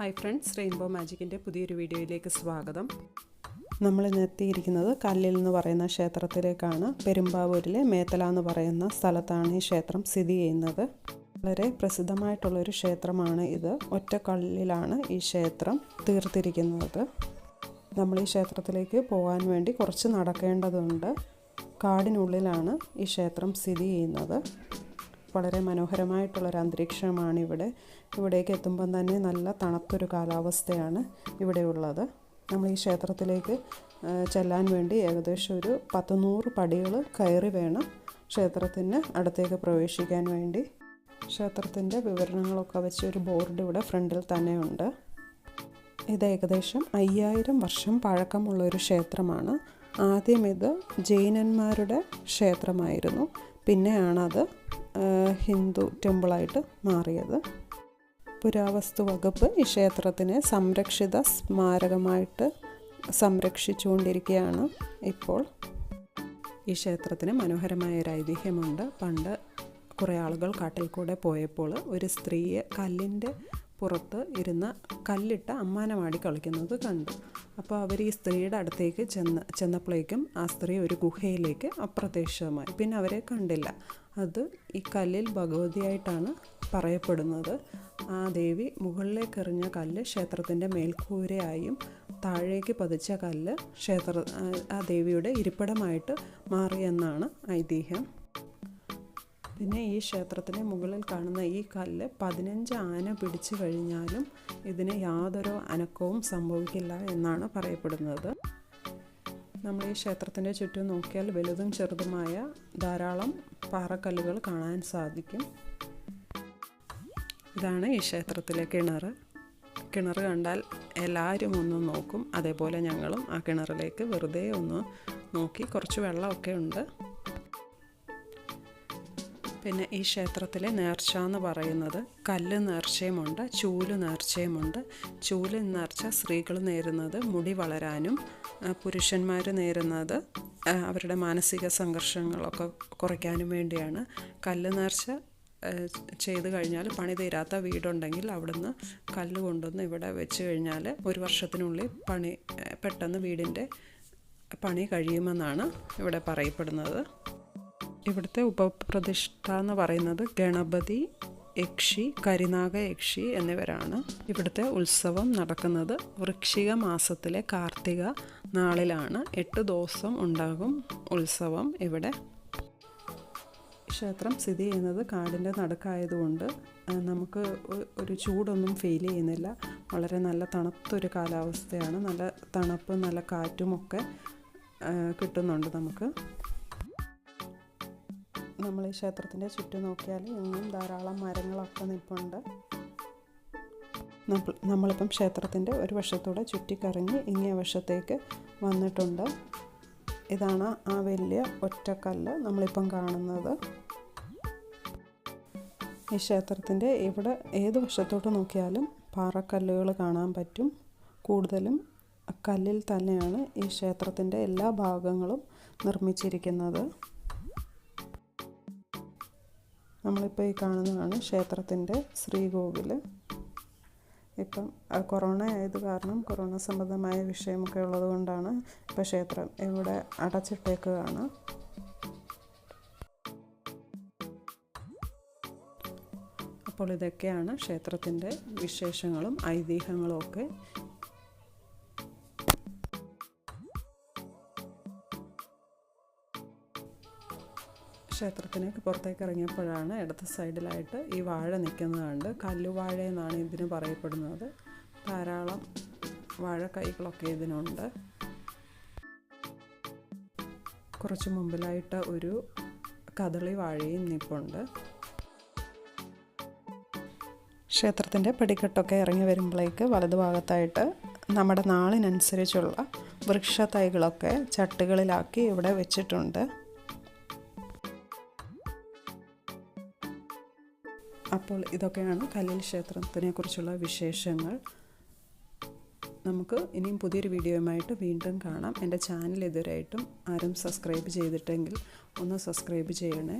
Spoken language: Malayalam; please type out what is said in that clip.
ഹായ് ഫ്രണ്ട്സ് റെയിൻബോ മാജിക്കിന്റെ പുതിയൊരു വീഡിയോയിലേക്ക് സ്വാഗതം. നമ്മൾ ഇന്ന് എത്തിയിരിക്കുന്നത് കല്ലിൽ എന്ന് പറയുന്ന ക്ഷേത്രത്തിലേക്കാണ്. പെരുമ്പാവൂരിലെ മേത്തല എന്ന് പറയുന്ന സ്ഥലത്താണ് ഈ ക്ഷേത്രം സ്ഥിതി ചെയ്യുന്നത്. വളരെ പ്രസിദ്ധമായിട്ടുള്ളൊരു ക്ഷേത്രമാണ് ഇത്. ഒറ്റ കല്ലിലാണ് ഈ ക്ഷേത്രം തീർത്തിരിക്കുന്നത്. നമ്മൾ ഈ ക്ഷേത്രത്തിലേക്ക് പോകാൻ വേണ്ടി കുറച്ച് നടക്കേണ്ടതുണ്ട്. കാടിനുള്ളിലാണ് ഈ ക്ഷേത്രം സ്ഥിതി ചെയ്യുന്നത്. വളരെ മനോഹരമായിട്ടുള്ളൊരു അന്തരീക്ഷമാണ് ഇവിടെ ഇവിടേക്ക് എത്തുമ്പം തന്നെ നല്ല തണുത്തൊരു കാലാവസ്ഥയാണ് ഇവിടെയുള്ളത്. നമ്മൾ ഈ ക്ഷേത്രത്തിലേക്ക് ചെല്ലാൻ വേണ്ടി ഏകദേശം ഒരു പത്തുനൂറ് പടികൾ കയറി വേണം ക്ഷേത്രത്തിന് അടുത്തേക്ക് പ്രവേശിക്കാൻ വേണ്ടി. ക്ഷേത്രത്തിന്റെ വിവരണങ്ങളൊക്കെ വെച്ച് ഒരു ബോർഡ് ഇവിടെ ഫ്രണ്ടിൽ തന്നെ ഉണ്ട്. ഇത് ഏകദേശം അയ്യായിരം വർഷം പഴക്കമുള്ള ഒരു ക്ഷേത്രമാണ്. ആദ്യം ഇത് ജൈനന്മാരുടെ ക്ഷേത്രമായിരുന്നു. പിന്നെയാണത് ഹിന്ദു ടെമ്പിളായിട്ട് മാറിയത്. പുരാവസ്തു വകുപ്പ് ഈ ക്ഷേത്രത്തിനെ സംരക്ഷിത സ്മാരകമായിട്ട് സംരക്ഷിച്ചുകൊണ്ടിരിക്കുകയാണ് ഇപ്പോൾ. ഈ ക്ഷേത്രത്തിന് മനോഹരമായ ഒരു ഐതിഹ്യമുണ്ട്. പണ്ട് കുറേ ആളുകൾ കാട്ടിൽ കൂടെ പോയപ്പോൾ ഒരു സ്ത്രീയെ കല്ലിന്റെ പുറത്ത് ഇരുന്ന് കല്ലിട്ട് അമ്മാനമാടി കളിക്കുന്നത് കണ്ടു. അപ്പോൾ അവർ ഈ സ്ത്രീയുടെ അടുത്തേക്ക് ചെന്ന് ചെന്നപ്പോഴേക്കും ആ സ്ത്രീ ഒരു ഗുഹയിലേക്ക് അപ്രത്യക്ഷമായി. പിന്നെ അവരെ കണ്ടില്ല. അത് ഈ കല്ലിൽ ഭഗവതിയായിട്ടാണ് പറയപ്പെടുന്നത്. ആ ദേവി മുകളിലേക്ക് എറിഞ്ഞ കല്ല് ക്ഷേത്രത്തിന്റെ മേൽക്കൂരയായും താഴേക്ക് പതിച്ച കല്ല് ക്ഷേത്ര ആ- ദേവിയുടെ ഇരിപ്പിടമായിട്ട് മാറിയെന്നാണ് ഐതിഹ്യം. പിന്നെ ഈ ക്ഷേത്രത്തിന് മുകളിൽ കാണുന്ന ഈ കല്ല് പതിനഞ്ച് ആന പിടിച്ചു കഴിഞ്ഞാലും ഇതിന് യാതൊരു അനക്കവും സംഭവിക്കില്ല എന്നാണ് പറയപ്പെടുന്നത്. നമ്മൾ ഈ ക്ഷേത്രത്തിന്റെ ചുറ്റും നോക്കിയാൽ വലുതും ചെറുതുമായ ധാരാളം പാറക്കല്ലുകൾ കാണാൻ സാധിക്കും. ഇതാണ് ഈ ക്ഷേത്രത്തിലെ കിണർ. കിണർ കണ്ടാൽ എല്ലാവരും ഒന്ന് നോക്കും. അതേപോലെ ഞങ്ങളും ആ കിണറിലേക്ക് വെറുതെ ഒന്ന് നോക്കി കുറച്ച് വെള്ളമൊക്കെ ഉണ്ട്. പിന്നെ ഈ ക്ഷേത്രത്തിലെ നേർച്ച എന്ന് പറയുന്നത് കല്ല് നേർച്ചയുമുണ്ട് ചൂൽ നേർച്ചയുമുണ്ട്. ചൂൽ നേർച്ച സ്ത്രീകൾ നേരുന്നത് മുടി വളരാനും പുരുഷന്മാർ നേരുന്നത് അവരുടെ മാനസിക സംഘർഷങ്ങളൊക്കെ കുറയ്ക്കാനും വേണ്ടിയാണ്. കല്ല് നേർച്ച ചെയ്തു കഴിഞ്ഞാൽ പണി തീരാത്ത വീടുണ്ടെങ്കിൽ അവിടുന്ന് കല്ല് കൊണ്ടുവന്ന് ഇവിടെ വെച്ച് കഴിഞ്ഞാൽ ഒരു വർഷത്തിനുള്ളിൽ പണി പെട്ടെന്ന് വീടിന്റെ പണി കഴിയുമെന്നാണ് ഇവിടെ പറയപ്പെടുന്നത്. ഇവിടുത്തെ ഉപപ്രതിഷ്ഠ എന്ന് പറയുന്നത് ഗണപതി യക്ഷി കരിനാഗ യക്ഷി എന്നിവരാണ് ഇവിടുത്തെ ഉത്സവം നടക്കുന്നത്. വൃക്ഷിക മാസത്തിലെ കാർത്തിക നാളിലാണ് എട്ട് ദിവസം ഉണ്ടാകും ഉത്സവം ഇവിടെ. ക്ഷേത്രം സ്ഥിതി ചെയ്യുന്നത് കാടിന്റെ നടുക്കായതുകൊണ്ട് നമുക്ക് ഒരു ചൂടൊന്നും ഫീൽ ചെയ്യുന്നില്ല. വളരെ നല്ല തണുത്തൊരു കാലാവസ്ഥയാണ്. നല്ല തണുപ്പും നല്ല കാറ്റുമൊക്കെ കിട്ടുന്നുണ്ട് നമുക്ക്. നമ്മൾ ഈ ക്ഷേത്രത്തിന്റെ ചുറ്റും നോക്കിയാൽ ഇന്നും ധാരാളം മരങ്ങളൊക്കെ നിൽപ്പുണ്ട് നമ്മളിപ്പം ക്ഷേത്രത്തിന്റെ ഒരു വശത്തൂടെ ചുറ്റിക്കറങ്ങി ഇങ്ങേ വശത്തേക്ക് വന്നിട്ടുണ്ട്. ഇതാണ് ആ വലിയ ഒറ്റക്കല്ല് നമ്മളിപ്പം കാണുന്നത്. ഈ ക്ഷേത്രത്തിന്റെ ഇവിടെ ഏത് വശത്തോട്ട് നോക്കിയാലും പാറക്കല്ലുകൾ കാണാൻ പറ്റും. കൂടുതലും കല്ലിൽ തന്നെയാണ് ഈ ക്ഷേത്രത്തിന്റെ എല്ലാ ഭാഗങ്ങളും നിർമ്മിച്ചിരിക്കുന്നത്. നമ്മളിപ്പോൾ ഈ കാണുന്നതാണ് ക്ഷേത്രത്തിന്റെ ശ്രീകോവിൽ ഇപ്പം കൊറോണ ആയത് കാരണം കൊറോണ സംബന്ധമായ വിഷയമൊക്കെ ഉള്ളത് കൊണ്ടാണ് ഇപ്പോൾ ക്ഷേത്രം ഇവിടെ അടച്ചിട്ടേക്കുകയാണ്. അപ്പോൾ ഇതൊക്കെയാണ് ക്ഷേത്രത്തിന്റെ വിശേഷങ്ങളും ഐതിഹ്യങ്ങളും ഒക്കെ ക്ഷേത്രത്തിനേക്ക് പുറത്തേക്ക് ഇറങ്ങിയപ്പോഴാണ് ഇടത്തെ സൈഡിലായിട്ട് ഈ വാഴ നിൽക്കുന്നത് കണ്ട് കല്ലുവാഴ എന്നാണ് ഇതിന് പറയപ്പെടുന്നത്. ധാരാളം വാഴക്കൈകളൊക്കെ ഇതിനുണ്ട്. കുറച്ച് മുമ്പിലായിട്ട് ഒരു കദളി വാഴയും നിപ്പുണ്ട്. ക്ഷേത്രത്തിന്റെ പടിക്കെട്ടൊക്കെ ഇറങ്ങി വരുമ്പോഴേക്ക് വലതുഭാഗത്തായിട്ട് നമ്മുടെ നാളിനനുസരിച്ചുള്ള വൃക്ഷ തൈകളൊക്കെ ചട്ടുകളിലാക്കി ഇവിടെ വെച്ചിട്ടുണ്ട്. അപ്പോൾ ഇതൊക്കെയാണ് കല്ലിൽ ക്ഷേത്രത്തിനെ കുറിച്ചുള്ള വിശേഷങ്ങൾ. നമുക്ക് ഇനിയും പുതിയൊരു വീഡിയോയുമായിട്ട് വീണ്ടും കാണാം. എന്റെ ചാനൽ ഇതുവരെയായിട്ടും ആരും സബ്സ്ക്രൈബ് ചെയ്തിട്ടെങ്കിൽ ഒന്ന് സബ്സ്ക്രൈബ് ചെയ്യണേ.